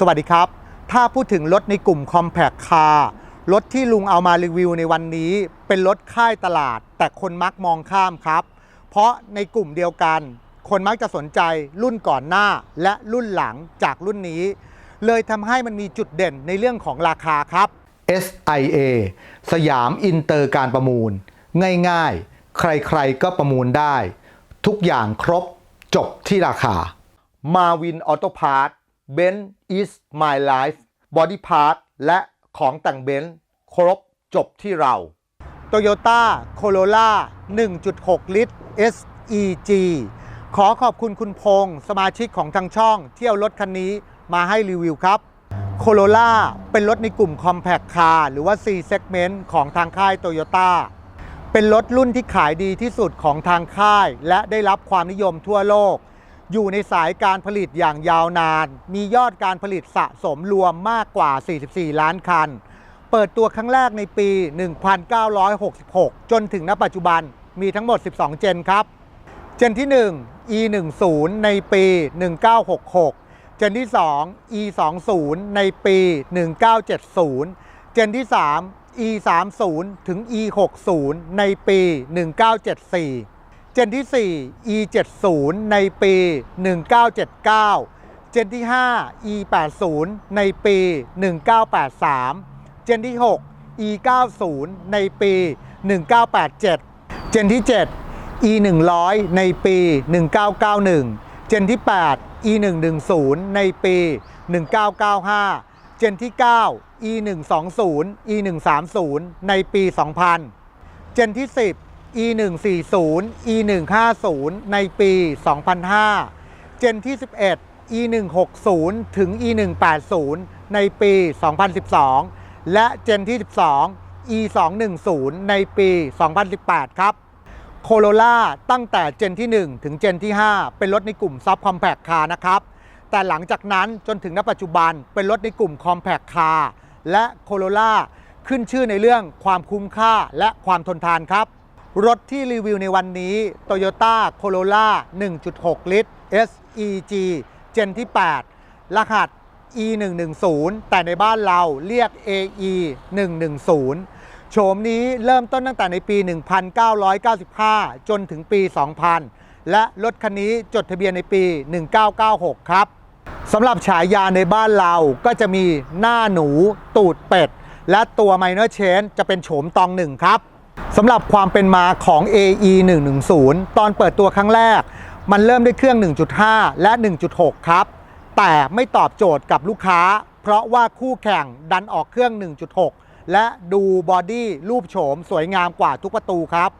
สวัสดีครับ ถ้าพูดถึงรถในกลุ่ม Compact Car รถที่ลุงเอามารีวิวในวันนี้ เป็นรถค่ายตลาด แต่คนมักมองข้ามครับ เพราะในกลุ่มเดียวกัน คนมักจะสนใจรุ่นก่อนหน้าและรุ่นหลังจากรุ่นนี้ เลยทำให้มันมีจุดเด่นในเรื่องของราคาครับ SIA สยามอินเตอร์การประมูล ง่ายๆ ใครๆก็ประมูลได้ ทุกอย่างครบจบที่ราคา มาวินออโตพาร์ท เบน is my life body part และของแต่งเบนซ์ครบจบที่เรา Toyota Corolla 1.6 ลิตร SEG ขอขอบคุณคุณพงศ์สมาชิกของทางช่อง เที่ยวรถคันนี้มาให้รีวิวครับ Corolla เป็นรถในกลุ่ม Compact Car หรือว่า C segment ของทางค่าย Toyota เป็นรถรุ่นที่ขายดีที่สุดของทางค่าย และได้รับความนิยมทั่วโลก อยู่ในสายการผลิตอย่างยาวนาน มียอดการผลิตสะสมรวมมากกว่า 44 ล้านคัน เปิดตัวครั้งแรกในปี 1966 จนถึงณปัจจุบันมีทั้งหมด 12 เจนครับ เจนที่ 1 E10 ในปี 1966 เจนที่ 2 E20 ในปี 1970 เจนที่ 3 E30 ถึง E60 ในปี 1974 เจนที่ 4 E70 ในปี 1979 เจนที่ 5 E80 ในปี 1983 เจนที่ 6 E90 ในปี 1987 เจนที่ 7 E100 ในปี 1991 เจนที่ 8 E110 ในปี 1995 เจนที่ 9 E120 E130 ในปี 2000 เจนที่ 10 E140 E150 ในปี 2005 เจนที่ 11 E160 ถึง E180 ในปี 2012 และเจนที่ 12 E210 ในปี 2018 ครับโคโรล่าตั้งแต่เจนที่ 1 ถึงเจนที่ 5 เป็นรถในกลุ่มซับคอมแพคคาร์นะครับ แต่หลังจากนั้นจนถึงณปัจจุบันเป็นรถในกลุ่มคอมแพคคาร์และโคโรล่าขึ้นชื่อในเรื่องความคุ้มค่าและความทนทานครับ รถที่รีวิวในวันนี้ Toyota Corolla 1.6 ลิตร SEG เจนที่ 8 รหัส E110 แต่ในบ้านเราเรียก AE 110 โฉมนี้เริ่มต้นตั้งแต่ในปี 1995 จนถึงปี 2000 และรถคันนี้จดทะเบียนในปี 1996 ครับสำหรับฉายาในบ้านเราก็จะมีหน้าหนูตูดเป็ด และตัว Minor Change จะเป็นโฉมตองหนึ่งครับ สำหรับความเป็นมาของ AE 110 ตอนเปิดตัวครั้งแรก มันเริ่มด้วยเครื่อง 1.5 และ 1.6 ครับ แต่ไม่ตอบโจทย์กับลูกค้า เพราะว่าคู่แข่งดันออกเครื่อง 1.6 และดูบอดี้รูปโฉมสวยงามกว่าทุกประตูครับ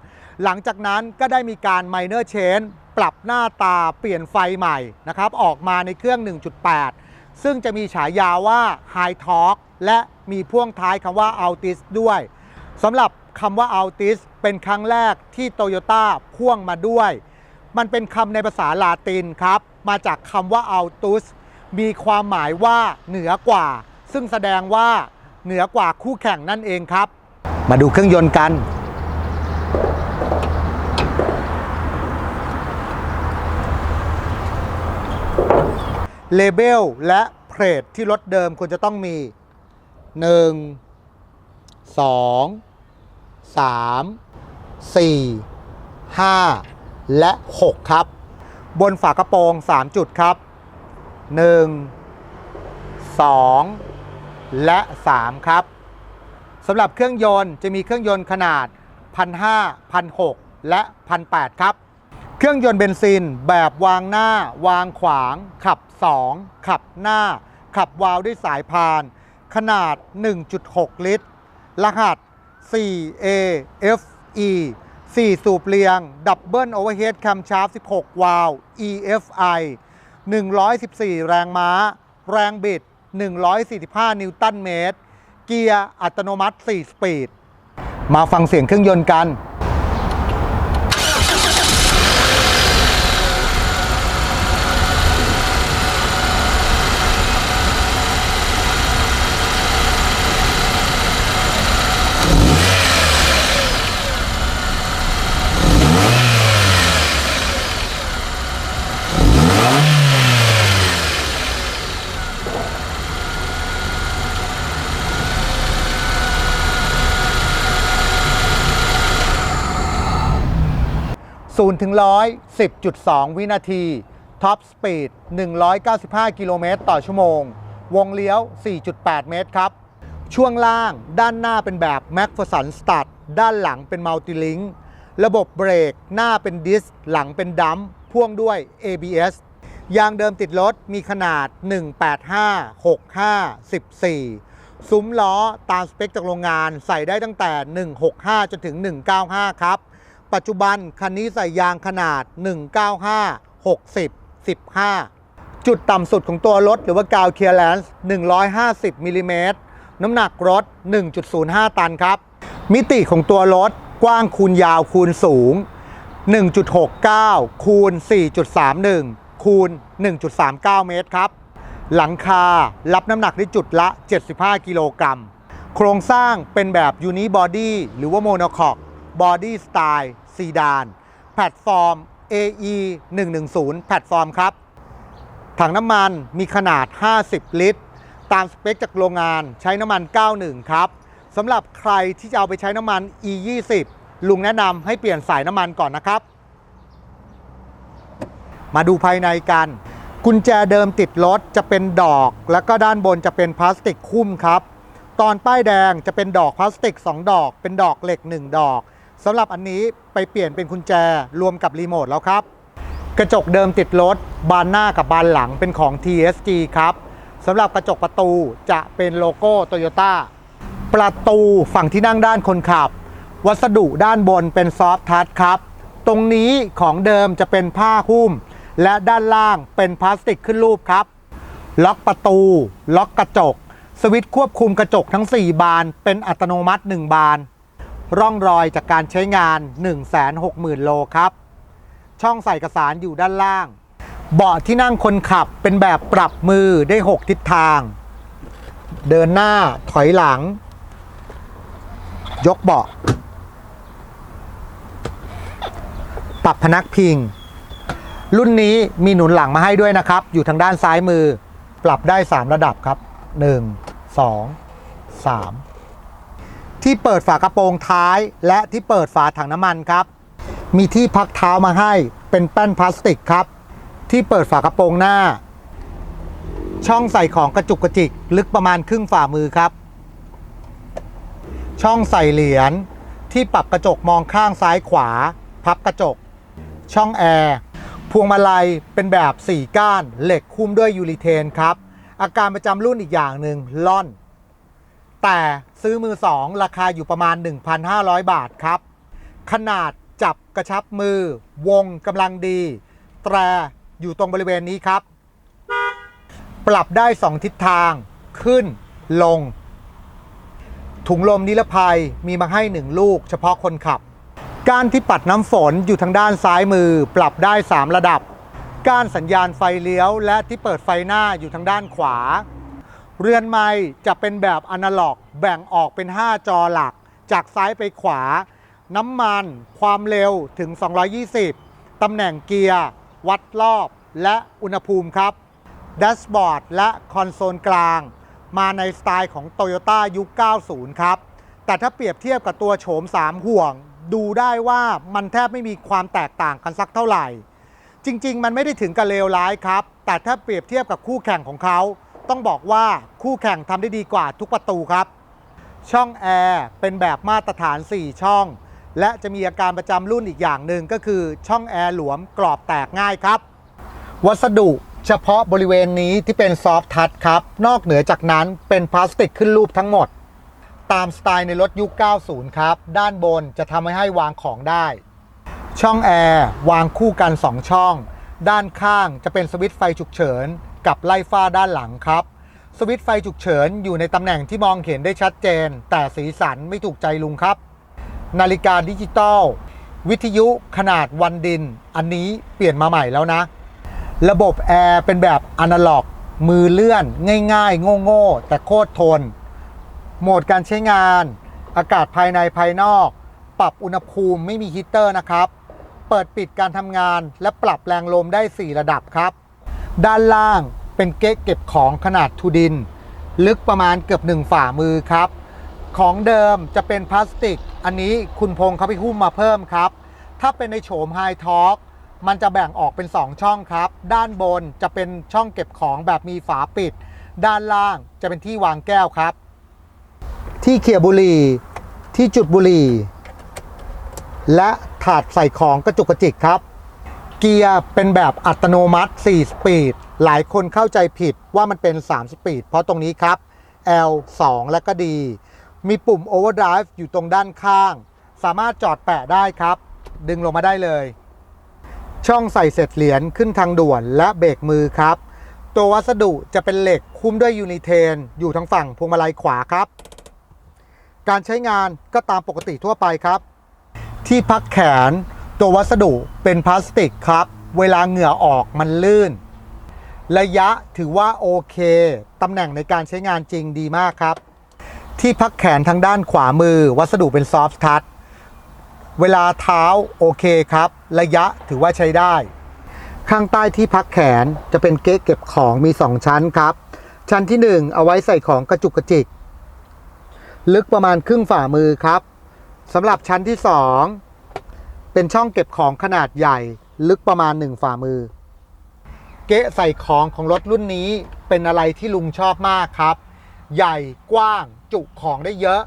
หลังจากนั้นก็ได้มีการ Minor Change ปรับหน้าตาเปลี่ยนไฟใหม่นะครับ ออกมาในเครื่อง 1.8 ซึ่งจะมีฉายาว่า High Torque และมีพ่วงท้ายคำว่า Altis ด้วยสำหรับ คำว่า Altis เป็นครั้งแรกที่ Toyota พ่วงมาด้วย มันเป็นคำในภาษาลาตินครับ มาจากคำว่า Altus มีความหมายว่าเหนือกว่า ซึ่งแสดงว่าเหนือกว่าคู่แข่งนั่นเองครับ มาดูเครื่องยนต์กัน เลเบลและเพลทที่รถเดิมควรจะต้องมี 1 2 3 4 5 และ 6 ครับ บนฝากระโปรง 3 จุดครับ 1 2 และ 3 ครับสำหรับเครื่องยนต์จะมีเครื่องยนต์ขนาด 1,500 1,600 และ 1,800 ครับ เครื่องยนต์เบนซินแบบวางหน้าวางขวาง ขับ 2 ขับหน้า ขับวาล์วด้วยสายพาน ขนาด 1.6 ลิตร รหัส 4AFE 4 สูบเรียง ดับเบิลโอเวอร์เฮดแคมชาร์ฟ16 วาล์ว EFI 114 แรงม้า แรงบิด 145 นิวตันเมตร เกียร์อัตโนมัติ 4 สปีด มาฟังเสียงเครื่องยนต์กัน 0ถึง100 10.2 วินาที ท็อปสปีด 195 กิโลเมตรต่อชั่วโมง วงเลี้ยว 4.8 เมตรครับ ช่วงล่างด้านหน้าเป็นแบบ m a c p h e r s o n Stud ด้านหลังเป็น Multilink ระบบเบรกหน้าเป็นดิสหลังเป็นดัมป์พ่วงด้วย ABS ยางเดิมติดรถมีขนาด 185 65 14 ซุ้มล้อตามสเปคจากโรงงานใส่ได้ตั้งแต่ 165 จนถึง 195 ครับ ปัจจุบันคันนี้ใส่ยางขนาด 195 60 15 จุดต่ำสุดของตัวรถหรือว่ากาวเคียร์แลนซ์150มิลลิเมตรน้ำหนักรถ 1.05 ตันครับ มิติของตัวรถกว้างคูณยาวคูณสูง 1.69 คูณ 4.31 คูณ 1.39 เมตรครับ หลังคารับน้ำหนักได้จุดละ 75 กิโลกรัม โครงสร้างเป็นแบบยูนิบอดี้หรือว่าโมโนคอกบอดี้สไตล์ ซีดาน แพลตฟอร์ม AE 110 แพลตฟอร์มครับ ถังน้ำมันมีขนาด 50 ลิตร ตามสเปคจากโรงงานใช้น้ำมัน 91 ครับสำหรับใครที่จะเอาไปใช้น้ำมัน E20 ลุงแนะนำให้เปลี่ยนสายน้ำมันก่อนนะครับ มาดูภายในกัน กุญแจเดิมติดรถจะเป็นดอก แล้วก็ด้านบนจะเป็นพลาสติกคุ้มครับ ตอนป้ายแดงจะเป็นดอกพลาสติก 2 ดอก เป็นดอกเหล็ก 1 ดอก สำหรับอันนี้ไปเปลี่ยนเป็นกุญแจรวมกับรีโมทแล้วครับ กระจกเดิมติดรถ บานหน้ากับบานหลังเป็นของ TSG ครับสำหรับกระจกประตูจะเป็นโลโก้โตโยต้าประตูฝั่งที่นั่งด้านคนขับ วัสดุด้านบนเป็นซอฟทัชครับ ตรงนี้ของเดิมจะเป็นผ้าหุ้ม และด้านล่างเป็นพลาสติกขึ้นรูปครับ ล็อกประตู ล็อกกระจก สวิตช์ควบคุมกระจกทั้ง 4 บาน เป็นอัตโนมัติ 1 บาน ร่องรอยจากการใช้งาน 160,000 โลครับ ช่องใส่เอกสารอยู่ด้านล่าง เบาะที่นั่งคนขับเป็นแบบปรับมือได้ 6 ทิศทาง เดินหน้าถอยหลัง ยกเบาะ ปรับพนักพิง รุ่นนี้มีหนุนหลังมาให้ด้วยนะครับ อยู่ทางด้านซ้ายมือ ปรับได้ 3 ระดับครับ 1 2 3 ที่เปิดฝากระโปรงท้าย และที่เปิดฝาถังน้ำมันครับ มีที่พักเท้ามาให้เป็นแป้นพลาสติกครับ ที่เปิดฝากระโปรงหน้า ช่องใส่ของกระจุกกระจิกลึกประมาณครึ่งฝ่ามือครับ ช่องใส่เหรียญที่ปรับกระจกมองข้างซ้ายขวา พับกระจก ช่องแอร์พวงมาลัยเป็นแบบ 4 ก้าน เหล็กคุ้มด้วยยูริเทนครับ อาการประจำรุ่นอีกอย่างหนึ่งล่อน แต่ซื้อมือ2ราคาอยู่ประมาณ 1,500 บาทครับ ขนาดจับกระชับมือ วงกำลังดี แตรอยู่ตรงบริเวณนี้ครับ ปรับได้ 2 ทิศทาง ขึ้น ลง ถุงลมนิรภัยมีมาให้ 1 ลูก เฉพาะคนขับ ก้านที่ปัดน้ำฝนอยู่ทางด้านซ้ายมือ ปรับได้ 3 ระดับ ก้านสัญญาณไฟเลี้ยว และที่เปิดไฟหน้าอยู่ทางด้านขวา เรือนไม้จะเป็นแบบอนาล็อก แบ่งออกเป็น 5 จอหลัก จากซ้ายไปขวา น้ำมัน ความเร็วถึง 220 ตำแหน่งเกียร์ วัดรอบ และอุณหภูมิครับแดชบอร์ดและคอนโซลกลาง มาในสไตล์ของ Toyota ยุค 90 ครับ แต่ถ้าเปรียบเทียบกับตัวโฉม 3 ห่วง ดูได้ว่ามันแทบไม่มีความแตกต่างกันสักเท่าไหร่ จริง ๆ มันไม่ได้ถึงกับเลวร้ายครับ แต่ถ้าเปรียบเทียบกับคู่แข่งของเขา ต้องบอกว่าคู่แข่งทำได้ดีกว่าทุกประตูครับ ช่องแอร์เป็นแบบมาตรฐาน 4 ช่อง และจะมีอาการประจำรุ่นอีกอย่างหนึ่งก็คือช่องแอร์หลวมกรอบแตกง่ายครับ วัสดุเฉพาะบริเวณนี้ที่เป็นซอฟทัชครับ นอกเหนือจากนั้นเป็นพลาสติกขึ้นรูปทั้งหมด ตามสไตล์ในรถยุค 90 ครับ ด้านบนจะทำให้ให้วางของได้ ช่องแอร์วางคู่กัน 2 ช่อง ด้านข้างจะเป็นสวิตช์ไฟฉุกเฉิน กับไล่ฟ้าด้านหลังครับสวิตช์ไฟฉุกเฉินอยู่ในตำแหน่งที่มองเห็นได้ชัดเจน แต่สีสันไม่ถูกใจลุงครับ นาฬิกาดิจิตอลวิทยุขนาดวันดิน อันนี้เปลี่ยนมาใหม่แล้วนะ ระบบแอร์เป็นแบบอนาล็อก มือเลื่อนง่าย ๆ โง่ๆแต่โคตรทน โหมดการใช้งาน อากาศภายในภายนอก ปรับอุณหภูมิไม่มีฮีเตอร์นะครับ เปิดปิดการทำงานและปรับแรงลมได้ 4 ระดับครับ ด้านล่างเป็นเก๊กเก็บของขนาดทูดิน ลึกประมาณเกือบหนึ่งฝ่ามือครับ ของเดิมจะเป็นพลาสติก อันนี้คุณพงษ์เขาไปหุ้มมาเพิ่มครับ ถ้าเป็นในโฉม High Talk มันจะแบ่งออกเป็น 2 ช่องครับ ด้านบนจะเป็นช่องเก็บของแบบมีฝาปิด ด้านล่างจะเป็นที่วางแก้วครับ ที่เขี่ยบุหรี่ ที่จุดบุหรี่ และถาดใส่ของกระจุกกระจิกครับ กียร์เป็นแบบอัตโนมัติ 4 สปีด หลายคนเข้าใจผิดว่ามันเป็น 3 สปีด เพราะตรงนี้ครับ L 2 และก็ดี มีปุ่ม Overdrive อยู่ตรงด้านข้าง สามารถจอดแปะได้ครับ ดึงลงมาได้เลย ช่องใส่เศษเหรียญขึ้นทางด่วนและเบรกมือครับ ตัววัสดุจะเป็นเหล็กคุ้มด้วยยูนิเทน อยู่ทางฝั่งพวงมาลัยขวาครับ การใช้งานก็ตามปกติทั่วไปครับ ที่พักแขน ตัววัสดุเป็นพลาสติกครับ เวลาเหงื่อออกมันลื่น ระยะถือว่าโอเค ตำแหน่งในการใช้งานจริงดีมากครับ ที่พักแขนทางด้านขวามือ วัสดุเป็นซอฟต์ทัชเวลาเท้าโอเคครับ ระยะถือว่าใช้ได้ ข้างใต้ที่พักแขนจะเป็นเก๊ะเก็บของมี 2 ชั้นครับ ชั้นที่ 1 เอาไว้ใส่ของกระจุกกระจิก ลึกประมาณครึ่งฝ่ามือครับสำหรับชั้นที่ 2 เป็นช่องเก็บของขนาดใหญ่ลึกประมาณ 1 ฝ่ามือ เก๊ะใส่ของของรถรุ่นนี้เป็นอะไรที่ลุงชอบมากครับ ใหญ่กว้างจุของได้เยอะ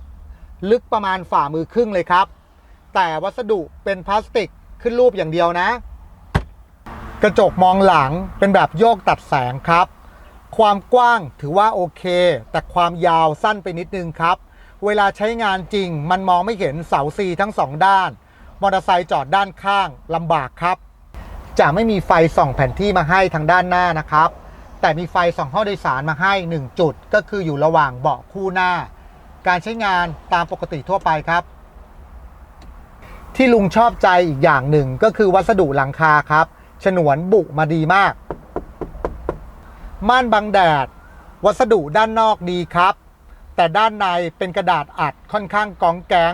ลึกประมาณฝ่ามือครึ่งเลยครับ แต่วัสดุเป็นพลาสติกขึ้นรูปอย่างเดียวนะ กระจกมองหลังเป็นแบบโยกตัดแสงครับ ความกว้างถือว่าโอเค แต่ความยาวสั้นไปนิดนึงครับ เวลาใช้งานจริงมันมองไม่เห็นเสาซีทั้งสองด้าน มอเตอร์ไซค์จอดด้านข้างลำบากครับ จะไม่มีไฟส่องแผนที่มาให้ทางด้านหน้านะครับ แต่มีไฟส่องห้องโดยสารมาให้ 1 จุด ก็คืออยู่ระหว่างเบาะคู่หน้า การใช้งานตามปกติทั่วไปครับ ที่ลุงชอบใจอีกอย่างหนึ่งก็คือวัสดุหลังคาครับ ฉนวนบุมาดีมาก ม่านบังแดด วัสดุด้านนอกดีครับ แต่ด้านในเป็นกระดาษอัดค่อนข้างกองแกง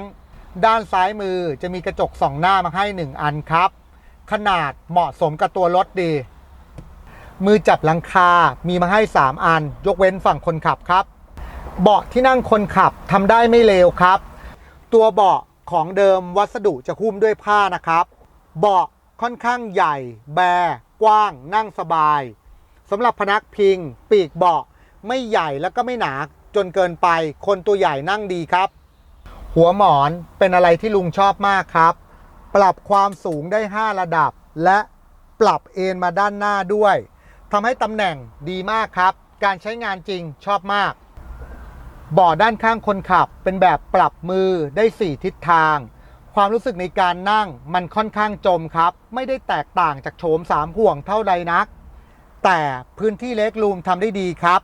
ด้านซ้ายมือจะมีกระจกสองหน้ามาให้ 1 อันครับ ขนาดเหมาะสมกับตัวรถดี มือจับหลังคา มีมาให้ 3 อัน ยกเว้นฝั่งคนขับครับ เบาะที่นั่งคนขับทำได้ไม่เลวครับ ตัวเบาะของเดิมวัสดุจะหุ้มด้วยผ้านะครับ เบาะค่อนข้างใหญ่ แบกว้าง นั่งสบายสำหรับพนักพิง ปีกเบาะไม่ใหญ่แล้วก็ไม่หนาจนเกินไป คนตัวใหญ่นั่งดีครับ หัวหมอนเป็นอะไรที่ลุงชอบมากครับ ปรับความสูงได้ 5 ระดับ และปรับเอนมาด้านหน้าด้วยทำให้ตำแหน่งดีมากครับ การใช้งานจริงชอบมากเบาะด้านข้างคนขับเป็นแบบปรับมือได้ 4 ทิศทาง ความรู้สึกในการนั่งมันค่อนข้างจมครับ ไม่ได้แตกต่างจากโฉม3ห่วงเท่าใดนัก แต่พื้นที่เล็กรูมทำได้ดีครับ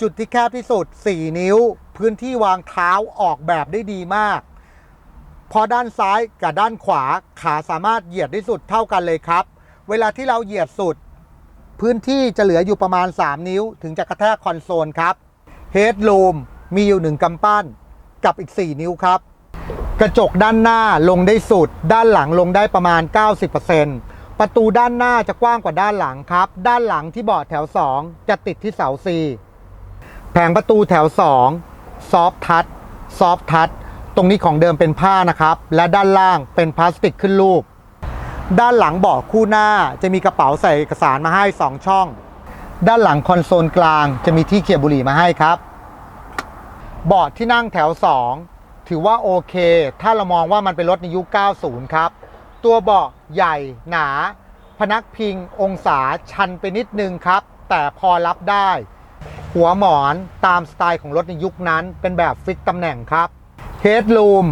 จุดที่แคบที่สุด 4 นิ้ว พื้นที่วางเท้าออกแบบได้ดีมาก พอด้านซ้ายกับด้านขวาขาสามารถเหยียดได้สุดเท่ากันเลยครับ เวลาที่เราเหยียดสุด พื้นที่จะเหลืออยู่ประมาณ 3 นิ้ว ถึงจะกระแทกคอนโซลครับเฮดรูมมีอยู่ 1กำปั้นกับอีก 4 นิ้วครับ กระจกด้านหน้าลงได้สุด ด้านหลังลงได้ประมาณ 90%ประตูด้านหน้าจะกว้างกว่าด้านหลังครับ ด้านหลังที่เบาะแถว 2 จะติดที่เสา C แผงประตูแถว 2 ซอฟทัชซอฟทัชตรงนี้ของเดิมเป็นผ้านะครับ และด้านล่างเป็นพลาสติกขึ้นรูป ด้านหลังเบาะคู่หน้าจะมีกระเป๋าใส่เอกสารมาให้ 2 ช่อง ด้านหลังคอนโซลกลางจะมีที่เขี่ยบุหรี่มาให้ครับเบาะที่นั่งแถว 2 ถือว่าโอเค ถ้าเรามองว่ามันเป็นรถในยุค 90 ครับ ตัวเบาะใหญ่หนา พนักพิง องศาชันไปนิดนึงครับ แต่พอรับได้ หัวหมอนตามสไตล์ของรถในยุคนั้น เป็นแบบฟิกตำแหน่งครับเฮดรูม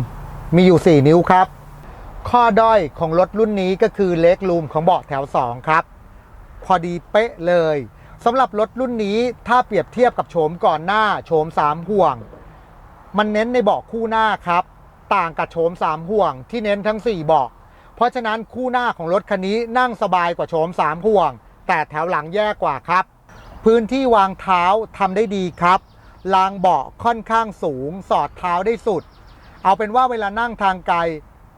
มีอยู่ 4 นิ้วครับ ข้อด้อยของรถรุ่นนี้ก็คือเล็กรูมของเบาะแถว 2 ครับ พอดีเป๊ะเลยสำหรับรถรุ่นนี้ถ้าเปรียบเทียบกับโฉมก่อนหน้าโฉม 3 ห่วง มันเน้นในเบาะคู่หน้าครับ ต่างกับโฉม 3 ห่วงที่เน้นทั้ง 4 เบาะเพราะฉะนั้นคู่หน้าของรถคันนี้นั่งสบายกว่าโฉม 3 ห่วง แต่แถวหลังแย่กว่าครับ พื้นที่วางเท้าทำได้ดีครับรางเบาะค่อนข้างสูง สอดเท้าได้สุด เอาเป็นว่าเวลานั่งทางไกล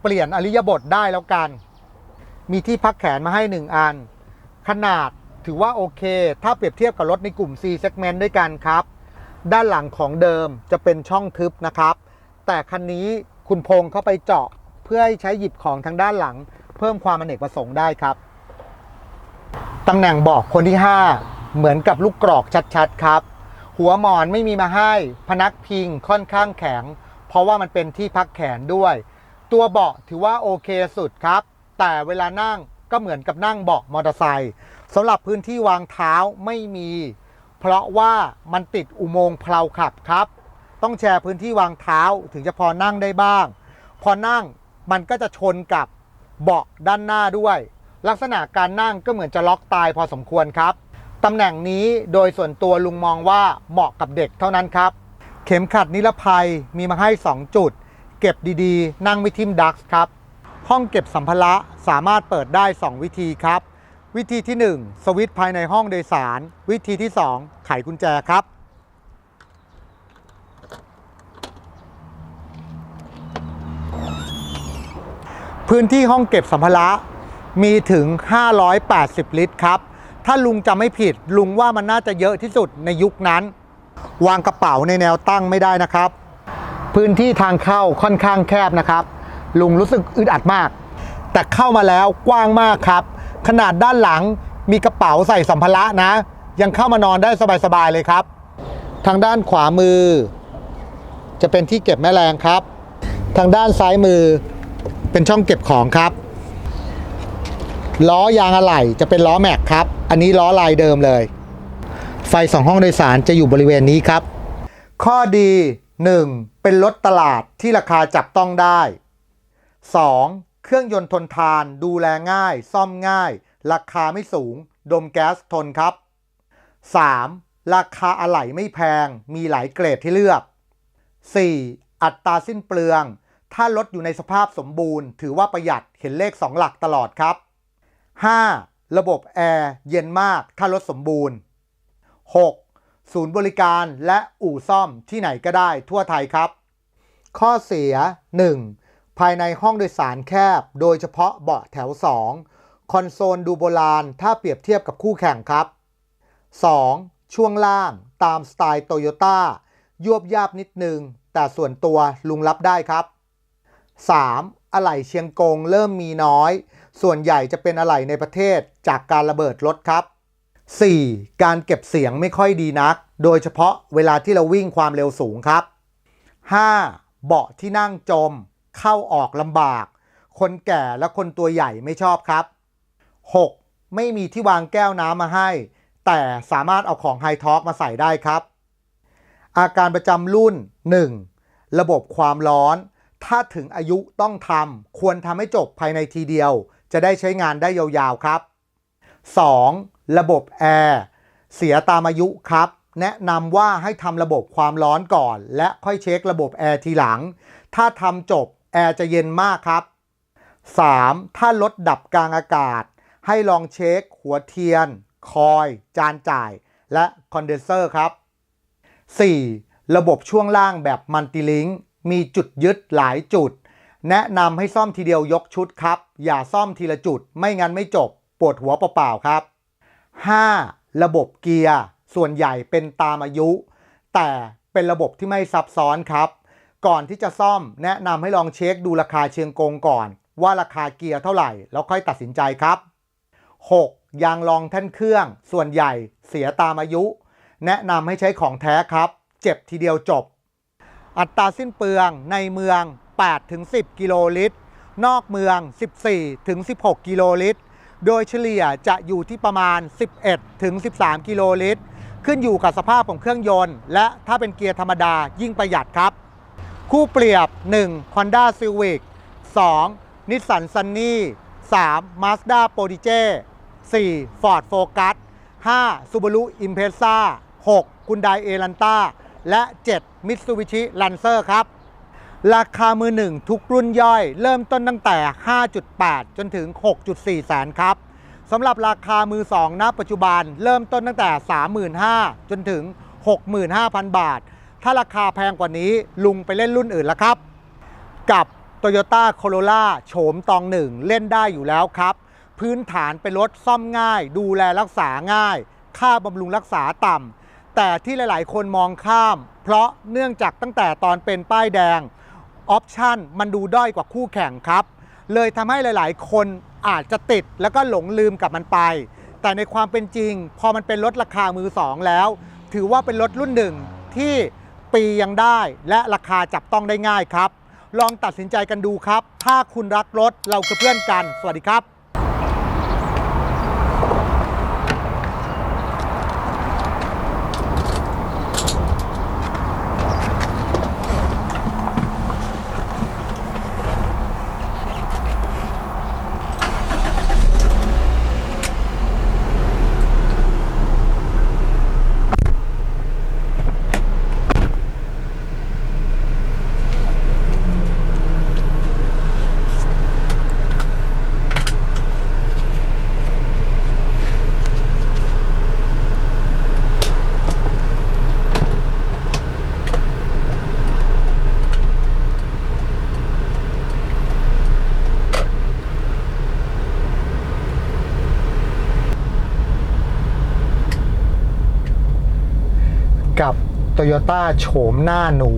เปลี่ยนอริยบทได้แล้วกัน มีที่พักแขนมาให้1อัน ขนาดถือว่าโอเค ถ้าเปรียบเทียบกับรถในกลุ่ม C segment ด้วยกันครับ ด้านหลังของเดิมจะเป็นช่องทึบนะครับ แต่คันนี้คุณพงษ์เข้าไปเจาะ เพื่อให้ใช้หยิบของทางด้านหลัง เพิ่มความอเนกประสงค์ได้ครับตำแหน่งเบอกคนที่ 5 เหมือนกับลูกกรอกชัดๆครับ หัวหมอนไม่มีมาให้ พนักพิงค่อนข้างแข็ง เพราะว่ามันเป็นที่พักแขนด้วย ตัวเบาะถือว่าโอเคสุดครับ แต่เวลานั่งก็เหมือนกับนั่งเบาะมอเตอร์ไซค์สำหรับพื้นที่วางเท้าไม่มี เพราะว่ามันติดอุโมงค์เพลาขับครับ ต้องแชร์พื้นที่วางเท้าถึงจะพอนั่งได้บ้าง พอนั่งมันก็จะชนกับเบาะด้านหน้าด้วย ลักษณะการนั่งก็เหมือนจะล็อกตายพอสมควรครับ ตำแหน่งนี้โดยส่วนตัวลุงมองว่าเหมาะกับเด็กเท่านั้นครับ เข็มขัดนิรภัยมีมาให้ 2 จุด เก็บดีๆ นั่งไม่ทิมดักครับ ห้องเก็บสัมภาระสามารถเปิดได้ 2 วิธีครับ วิธีที่ 1 สวิตช์ภายในห้องโดยสาร วิธีที่ 2 ไขกุญแจครับ พื้นที่ห้องเก็บสัมภาระมีถึง 580 ลิตรครับ ถ้าลุงจำไม่ผิด ลุงว่ามันน่าจะเยอะที่สุดในยุคนั้น วางกระเป๋าในแนวตั้งไม่ได้นะครับ พื้นที่ทางเข้าค่อนข้างแคบนะครับ ลุงรู้สึกอึดอัดมาก แต่เข้ามาแล้วกว้างมากครับ ขนาดด้านหลังมีกระเป๋าใส่สัมภาระนะ ยังเข้ามานอนได้สบายๆเลยครับ ทางด้านขวามือ จะเป็นที่เก็บแม่แรงครับ ทางด้านซ้ายมือเป็นช่องเก็บของครับ ล้อยางอะไหล่จะเป็นล้อแม็กครับ อันนี้ล้อลายเดิมเลย ไฟสองห้องโดยสารจะอยู่บริเวณนี้ครับ ข้อดี 1. เป็นรถตลาดที่ราคาจับต้องได้ 2. เครื่องยนต์ทนทานดูแลง่าย ซ่อมง่าย ราคาไม่สูง ดมแก๊สทนครับ 3. ราคาอะไหล่ไม่แพง มีหลายเกรดที่เลือก 4. อัตราสิ้นเปลือง ถ้ารถอยู่ในสภาพสมบูรณ์ ถือว่าประหยัดเห็นเลข 2 หลักตลอดครับ 5. ระบบแอร์เย็นมากถ้ารถสมบูรณ์ 6. ศูนย์บริการและอู่ซ่อมที่ไหนก็ได้ทั่วไทยครับ ข้อเสีย 1. ภายในห้องโดยสารแคบ โดยเฉพาะเบาะแถว 2 คอนโซลดูโบราณถ้าเปรียบเทียบกับคู่แข่งครับ 2. ช่วงล่างตามสไตล์โตโยต้ายวบยาบนิดนึง แต่ส่วนตัวลุงรับได้ครับ 3. อะไหล่เชียงกงเริ่มมีน้อย ส่วนใหญ่จะเป็นอะไหล่ในประเทศจากการระเบิดรถครับ 4. การเก็บเสียงไม่ค่อยดีนัก โดยเฉพาะเวลาที่เราวิ่งความเร็วสูงครับ 5. เบาะที่นั่งจม เข้าออกลำบาก คนแก่และคนตัวใหญ่ไม่ชอบครับ 6. ไม่มีที่วางแก้วน้ำมาให้ แต่สามารถเอาของไฮท็อกมาใส่ได้ครับ อาการประจำรุ่น 1. ระบบความร้อน ถ้าถึงอายุต้องทำควรทำให้จบภายในทีเดียว จะได้ใช้งานได้ยาวๆครับ 2. ระบบแอร์เสียตามอายุครับ แนะนำว่าให้ทำระบบความร้อนก่อน และค่อยเช็คระบบแอร์ทีหลัง ถ้าทำจบแอร์จะเย็นมากครับ 3. ถ้ารถดับกลางอากาศ ให้ลองเช็ค หัวเทียน คอย จานจ่าย และคอนเดนเซอร์ครับ 4. ระบบช่วงล่างแบบมัลติลิงก์มีจุดยึดหลายจุด แนะนำให้ซ่อมทีเดียวยกชุดครับ อย่าซ่อมทีละจุด ไม่งั้นไม่จบ ปวดหัวเปล่าๆครับ 5. ระบบเกียร์ ส่วนใหญ่เป็นตามอายุ แต่เป็นระบบที่ไม่ซับซ้อนครับ ก่อนที่จะซ่อมแนะนำให้ลองเช็คดูราคาเชียงกงก่อน ว่าราคาเกียร์เท่าไหร่ แล้วค่อยตัดสินใจครับ 6. ยางรองแท่นเครื่อง ส่วนใหญ่เสียตามอายุ แนะนำให้ใช้ของแท้ครับ เจ็บทีเดียวจบ อัตราสิ้นเปลืองในเมือง 8ถึง10 กิโลลิตร นอกเมือง 14ถึง16 กิโลลิตร โดยเฉลี่ยจะอยู่ที่ประมาณ 11ถึง13 กิโลลิตร ขึ้นอยู่กับสภาพของเครื่องยนต์ และถ้าเป็นเกียร์ธรรมดายิ่งประหยัดครับ คู่เปรียบ 1. Honda Civic 2. Nissan Sunny 3. Mazda Protege 4. Ford Focus 5. Subaru Impreza 6. Hyundai Elantra และ 7. Mitsubishi Lancer ครับ ราคามือหนึ่งทุกรุ่นย่อย เริ่มต้นตั้งแต่ 5.8 จนถึง 6.4 แสนครับสำหรับราคามือ2ณปัจจุบันเริ่มต้นตั้งแต่ 35,000 จนถึง 65,000 บาท ถ้าราคาแพงกว่านี้ลุงไปเล่นรุ่นอื่นแล้วครับ กับ Toyota Corolla โฉมตองหนึ่งเล่นได้อยู่แล้วครับ พื้นฐานเป็นรถซ่อมง่าย ดูแลรักษาง่าย ค่าบำรุงรักษาต่ำแต่ที่หลาย ๆ คนมองข้าม เพราะเนื่องจากตั้งแต่ตอนเป็นป้ายแดง ออปชันมันดูด้อยกว่าคู่แข่งครับ เลยทำให้หลายๆ คนอาจจะติดแล้วก็หลงลืมกับมันไป แต่ในความเป็นจริง พอมันเป็นรถราคามือสองแล้ว ถือว่าเป็นรถรุ่นหนึ่งที่ปียังได้และราคาจับต้องได้ง่ายครับ ลองตัดสินใจกันดูครับ ถ้าคุณรักรถเราคือเพื่อนกัน สวัสดีครับ กับ Toyota โฉมหน้าหนู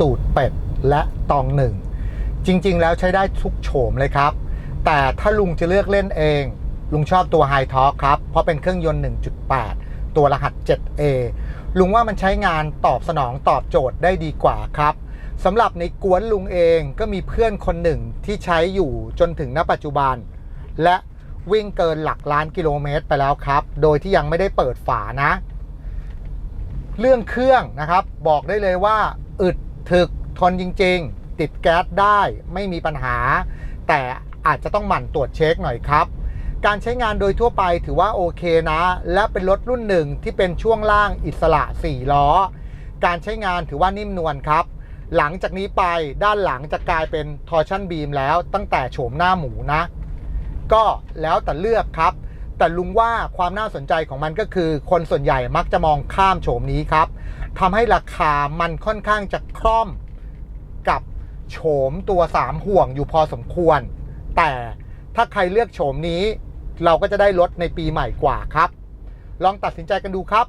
ตูดเป็ด และตองหนึ่ง จริง ๆ แล้วใช้ได้ทุกโฉมเลยครับ แต่ถ้าลุงจะเลือกเล่นเอง ลุงชอบตัว High Torque ครับ เพราะเป็นเครื่องยนต์ 1.8 ตัวรหัส 7A ลุงว่ามันใช้งานตอบสนองตอบโจทย์ได้ดีกว่าครับสำหรับในกวนลุงเองก็มีเพื่อนคนหนึ่งที่ใช้อยู่จนถึงณปัจจุบัน และวิ่งเกินหลักล้านกิโลเมตรไปแล้วครับ โดยที่ยังไม่ได้เปิดฝานะ เรื่องเครื่องนะครับ บอกได้เลยว่า อึดถึกทนจริง ๆ ติดแก๊สได้ไม่มีปัญหา แต่อาจจะต้องหมั่นตรวจเช็คหน่อยครับ การใช้งานโดยทั่วไปถือว่าโอเคนะ และเป็นรถรุ่นหนึ่งที่เป็นช่วงล่างอิสระ 4 ล้อ การใช้งานถือว่านิ่มนวลครับ หลังจากนี้ไปด้านหลังจะกลายเป็นทอร์ชันบีมแล้วตั้งแต่โฉมหน้าหมูนะ ก็แล้วแต่เลือกครับ แต่ลุงว่าความน่าสนใจของมันก็คือคนส่วนใหญ่มักจะมองข้ามโฉมนี้ครับทำให้ราคามันค่อนข้างจะคล่อมกับโฉมตัว 3 ห่วงอยู่พอสมควร แต่ถ้าใครเลือกโฉมนี้ เราก็จะได้รถในปีใหม่กว่าครับ ลองตัดสินใจกันดูครับ